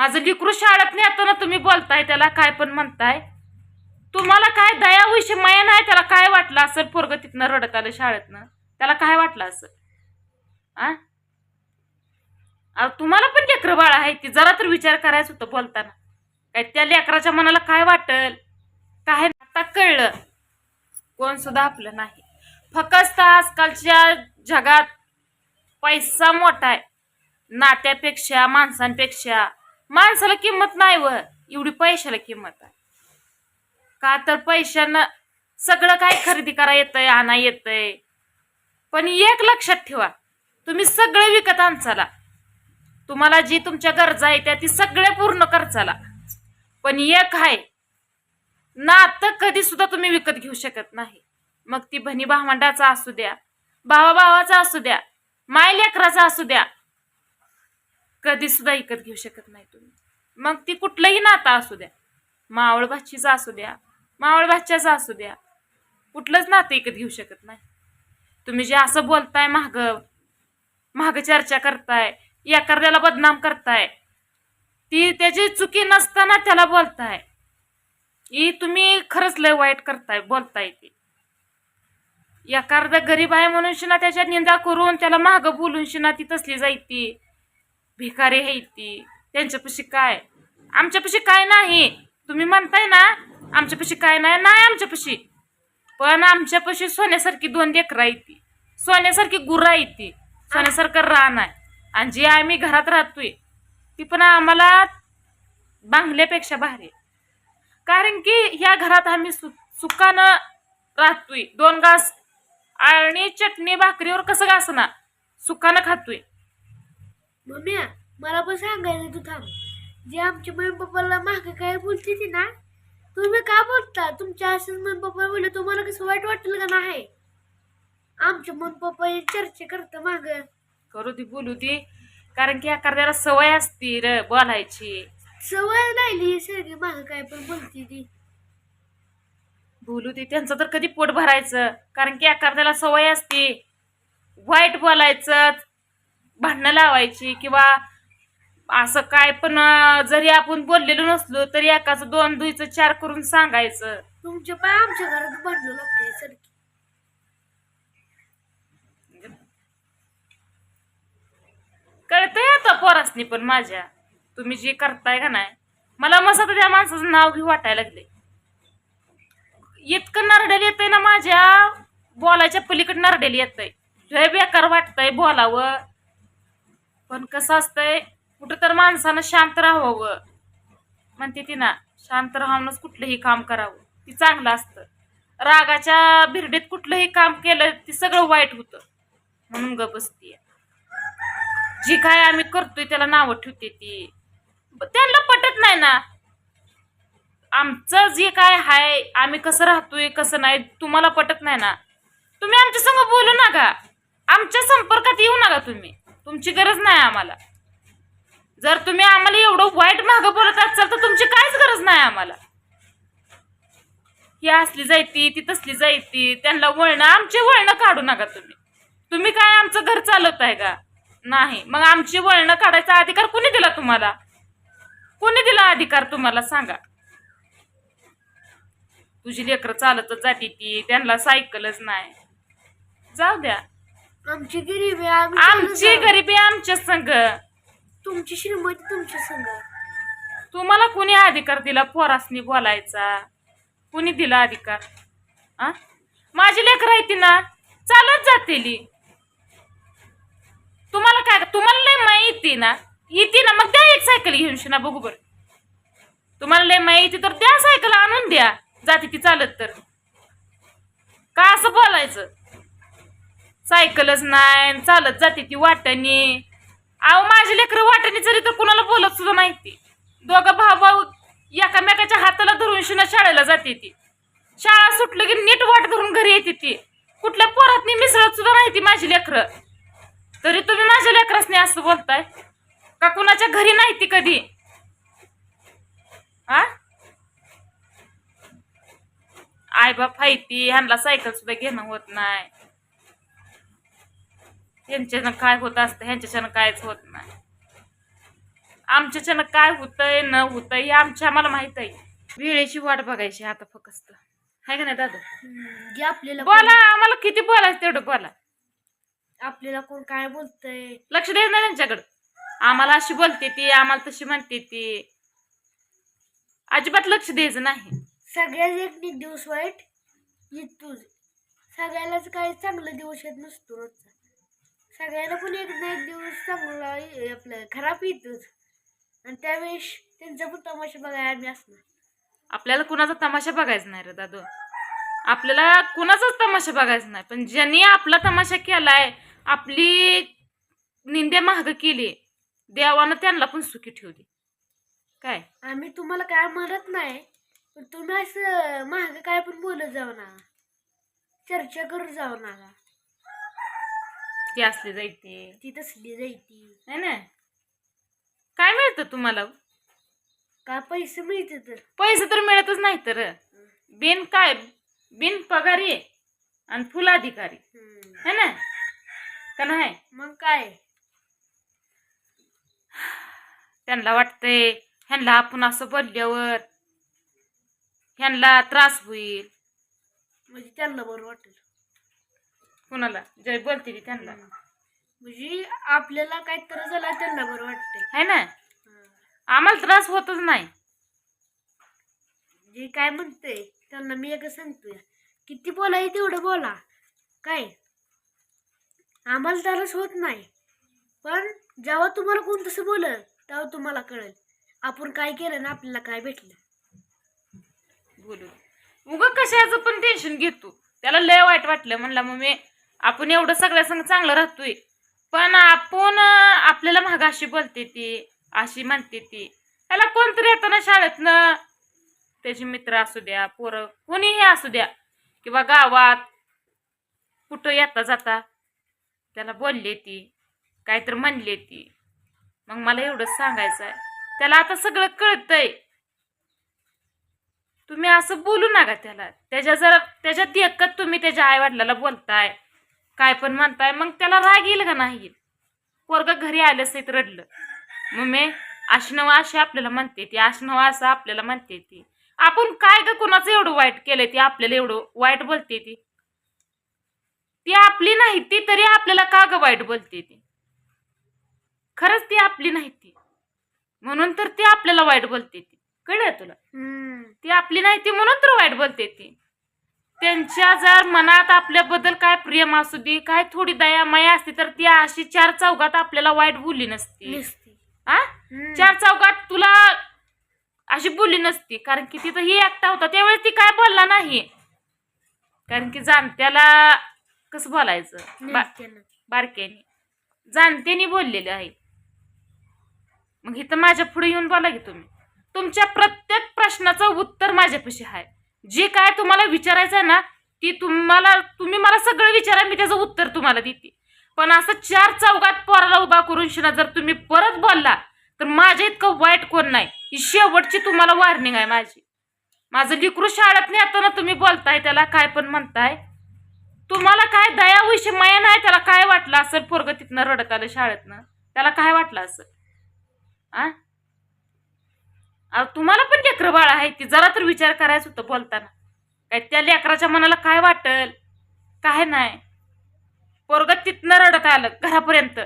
माझं लिकरू शाळेत नेताना तुम्ही बोलताय त्याला काय पण म्हणताय. तुम्हाला काय दया विषय माया नाही त्याला काय वाटलं असेल पोरग तिथनं रडत आलं शाळेतनं? त्याला काय वाटलं असेल? आ? तुम्हाला पण लेकरं बाळ आहे ती जरा तर विचार करायचं होतं बोलताना. काय त्या लेकराच्या मनाला काय वाटल? काय आता कळलं. कोण सुद्धा आपलं नाही. फक्त आजकालच्या जगात पैसा मोठा आहे. नात्यापेक्षा माणसांपेक्षा. माणसाला किंमत नाही व. एवढी पैशाला किंमत आहे. का तर पैशानं सगळं काय खरेदी करा येतंय आणा येतंय. पण एक लक्षात ठेवा तुम्ही सगळं विकत आणचाला तुम्हाला जी तुमच्या गरजा आहे त्या ती सगळ्या पूर्ण करचाला पण एक आहे नातं कधी सुद्धा तुम्ही विकत घेऊ शकत नाही. मग ती बहिणी भावंडाचा असू द्या भावा भावाचा असू द्या माय लेकराचा असू द्या कधी सुद्धा विकत घेऊ शकत नाही तुम्ही. मग ती कुठलंही नातं असू द्या. मावळ भाचीचा असू द्या. मावळ भाच्याचा असू द्या. कुठलंच नातं ऐकत घेऊ शकत नाही. तुम्ही जे असं बोलताय महाग महाग चर्चा करताय एखाद्याला बदनाम करताय ती त्याची चुकी नसताना त्याला बोलताय. ही तुम्ही खरंच लय वाईट करताय बोलताय ती. एखादा गरीब आहे म्हणून शिना त्याच्या निंदा करून त्याला महाग बोलून शिना ती तसली जायती. भिकारी आहे ती. त्यांच्यापाशी काय? आमच्यापाशी काय नाही. तुम्ही म्हणताय ना आमच्यापाशी काय नाही नाही आमच्यापाशी. पण आमच्यापाशी सोन्यासारखी दोन लेकरं आहे ती. सोन्यासारखी गुरं आहे ती. सोन्यासारखं रान आहे. आणि जी आम्ही घरात राहतोय ती पण आम्हाला बांगल्यापेक्षा भारी आहे. कारण की ह्या घरात आम्ही सु सुखानं राहतोय. दोन घास आणि चटणी भाकरीवर कसं घास ना सुखानं खातोय. मम्मी मला पण सांगायचं तू थांब. जे आमच्या मम्मी पप्पाला मागे काय बोलते ती ना तुम्ही का बोलता? तुमच्या असं मम्मी पप्पा बोलले तुम्हाला कसं वाईट वाटलं का नाही? आमच्या मम्मी पप्पा हे चर्चा करता माग. करू ती बोलू ती कारण की एखाद्याला सवय असती र बोलायची. सवय राहिली सगळी माग काय पण बोलते ती. बोलू ती त्यांचं तर कधी पोट भरायचं. कारण की एखाद्याला सवय असती. वाईट बोलायचं. भांडणं लावायची किंवा असं काय पण जरी आपण बोललेलो नसलो तरी एकाचं दोन दुईचं चार करून सांगायचं. तुमच्या पाय आमच्या घरात भांडणं लागते सारखी. कळतंय आता पोरासनी पण माझ्या. तुम्ही जे करताय का नाही मला मस्त त्या माणसाचं नाव घेऊ वाटायला लागले इतकं नरडेल येतंय ना माझ्या बोलायच्या पलीकडे नरडेल येतंय. बेकार वाटतंय बोलावं. पण कसं असतंय कुठं तर माणसानं शांत राहावं म्हणते ती ना शांत राहूनच कुठलंही काम करावं. ती चांगलं असतं. रागाच्या भिरडीत कुठलंही काम केलं ती सगळं वाईट होतं. म्हणून ग बसतीये. जी काय आम्ही करतोय त्याला नावं ठेवते ती. त्यांना पटत नाही ना. आमचं जे काय हाय आम्ही कसं राहतोय कसं नाही तुम्हाला पटत नाही ना. तुम्ही आमच्या संग बोलू नका. आमच्या संपर्कात येऊ नका तुम्ही. तुमची गरज नाही आम्हाला. जर तुम्ही आम्हाला एवढं वाईट मागं बोलत असाल तर तुमची काहीच गरज नाही आम्हाला. ही असली जायती ती तसली जायती त्यांना वळणं आमची वळणं काढू नका तुम्ही. तुम्ही काय आमचं घर चालवत आहे का? नाही. मग आमची वळणं काढायचा अधिकार कोणी दिला तुम्हाला? कोणी दिला अधिकार तुम्हाला? सांगा. तुझी लेकरं चालतच जाते ती त्यांना सायकलच नाही. जाऊ द्या. आमची गरिबी आम्ही चालत आमची जाऊ. गरिबी आमच्या संघ. तुमची श्रीमती तुमच्या संग तुम्हाला कोणी अधिकार दिला पोरासनी बोलायचा? कुणी दिला अधिकार? आ? माझी लेकरं आहे ती ना चालत जातेली. तुम्हाला काय तुम्हाला लय माहिती ना? येते ना मग द्या एक सायकल घेऊन शिना बघू बर. तुम्हाला लय माहिती तर द्या सायकल आणून द्या. जाते ती चालत तर. का असं बोलायचं? सायकलच नाही चालत जाते ती वाटणी. अहो माझी लेकरं वाटणी जरी तर कुणाला बोलत सुद्धा नाही ती दोघं भाऊ भाऊ एकामेकाच्या हाताला धरून शिना शाळेला जाते ती. शाळा सुटलं की नीट वाट धरून घरी येते ती. कुठल्या पोरातनी मिसळत सुद्धा नाही ती माझी लेकरं. तरी तुम्ही माझ्या लेकरासने असं बोलताय? का कुणाच्या घरी नाही ती कधी? आ? आई बाप आहे ती ह्यांना सायकल सुद्धा घेणं होत नाही. त्यांच्यानं काय होत असतं ह्यांच्याच्यानं कायच होत नाही. आमच्याच्यानं काय होतंय न होतंय हे आमच्या आम्हाला माहीत आहे. वेळेची वाट बघायची आता फक्त. हाय का नाही दादा? जे आपल्याला बोला आम्हाला किती बोलायचं तेवढं बोला. आपल्याला कोण काय बोलतंय? लक्ष द्यायचं नाही त्यांच्याकडं. आम्हाला अशी बोलते ती आम्हाला तशी म्हणते ती. अजिबात लक्ष द्यायचं नाही. सगळ्याच एक दिवस वाईट येतोच सगळ्यालाच काही चांगला दिवस येत नसतो रोजचा. सगळ्याला पण एक ना एक दिवस चांगला आपलं खराब येतोच आणि त्यावेळेस त्यांचा पण तमाशा बघायला आम्ही असणार. आपल्याला कुणाचा तमाशा बघायचा नाही रे दादू. आपल्याला कुणाचाच तमाशा बघायचा नाही. पण ज्यांनी आपला तमाशा केलाय आपली निंदे महाग केली देवानं त्यांना पण सुखी ठेवली. काय? आम्ही तुम्हाला काय म्हणत नाही पण तुम्ही असं महाग काय पण बोलत जाऊ नका. चर्चा करत जाऊ नका. ती असली जायते. ती तसली जायती. है ना? काय मिळतं तुम्हाला? काय पैसे मिळते तर? पैसे तर मिळतच नाही तर. बिन काय बिन पगारी आणि फुल अधिकारी. हम्म. है ना? का नाही? मग काय? त्यांना वाटतंय ह्यांना आपण असं बोलल्यावर ह्यांना त्रास होईल. म्हणजे त्यांना बरं वाटेल. कुणाला? जे बोलते ती त्यांना. म्हणजे आपल्याला काय तर झालं त्यांना बरं वाटतंय. है ना? आम्हाला त्रास होतच नाही. जे काय म्हणते त्यांना मी एकच सांगतोय. किती बोलाय तेवढं बोला. काय? आम्हाला त्रास होत नाही. पण जेव्हा तुम्हाला कोण तसं बोलल तेव्हा तुम्हाला कळेल. आपण काय केलं ना आपल्याला काय भेटलं. बोलू. उग कशाचं पण टेन्शन घेतो. त्याला लय वाईट वाटलं. म्हणलं मग मी आपण एवढं सगळ्या संग चांगलं राहतोय. पण आपण आपल्याला महाग अशी बोलते ती अशी म्हणते ती त्याला कोणतरी येतं ना शाळेतनं? त्याचे मित्र असू द्या पोरं कोणीही असू द्या. किंवा गावात कुठं येता जाता त्याला बोलले ती काहीतरी म्हणले ती. मग मला एवढंच सांगायचं आहे त्याला आता सगळं कळतंय. तुम्ही असं बोलू नका त्याला. त्याच्या जर त्याच्यात एकच तुम्ही त्याच्या आई वडिलाला बोलताय काय पण म्हणताय मग त्याला राग येईल का नाही? येईल पोरग घरी आलं सहित रडलं. मग मी आशनव अशी आपल्याला म्हणते ती आशनव असं आपल्याला म्हणते ती. आपण काय ग कोणाचं एवढं वाईट केलंय? ती आपल्याला एवढं वाईट बोलते ती. ती आपली नाही ती तरी आपल्याला का ग वाईट बोलते ती? खरंच ती आपली नाही ती. म्हणून तर ती आपल्याला वाईट बोलते ती. कळलं तुला? ती आपली नाही ती म्हणून तर वाईट बोलते ती. त्यांच्या जर मनात आपल्याबद्दल काय प्रेम असू दे काय थोडी दया माया असते तर ती अशी चार चौघात आपल्याला वाईट बोलली नसती. हम्म. चार चौघात तुला अशी बोलली नसती. कारण की तिथं ही एकटा होता त्यावेळेस ती काय बोलला नाही. कारण की जाणत्याला कसं बोलायचं. बारक्याने. जाणतेनी बोललेले आहे. मग इथं माझ्या पुढे येऊन बोला की तुम्ही. तुमच्या प्रत्येक प्रश्नाचं उत्तर माझ्यापाशी आहे जे काय तुम्हाला विचारायचं आहे ना ती तुम्हाला तुम्ही मला सगळं विचारा मी त्याचं उत्तर तुम्हाला देते. पण असं चार चौघात पोराला उभा करून शिना जर तुम्ही परत बोलला तर माझ्या इतकं वाईट कोण नाही. ही शेवटची तुम्हाला वॉर्निंग आहे माझी. माझं लिकरू शाळेत नेताना तुम्ही बोलताय त्याला काय पण म्हणताय. तुम्हाला काय दयाविषयी माया नाही त्याला काय वाटलं असेल? पोरग तिथनं रडत आलं शाळेतनं. त्याला काय वाटलं असेल? आ? अरे तुम्हाला पण लेकरं बाळ आहे ती. जरा तर विचार करायचं होतं बोलताना. काय त्या लेकराच्या मनाला काय वाटल? काय नाही. पोरग तिथनं रडत आलं घरापर्यंत.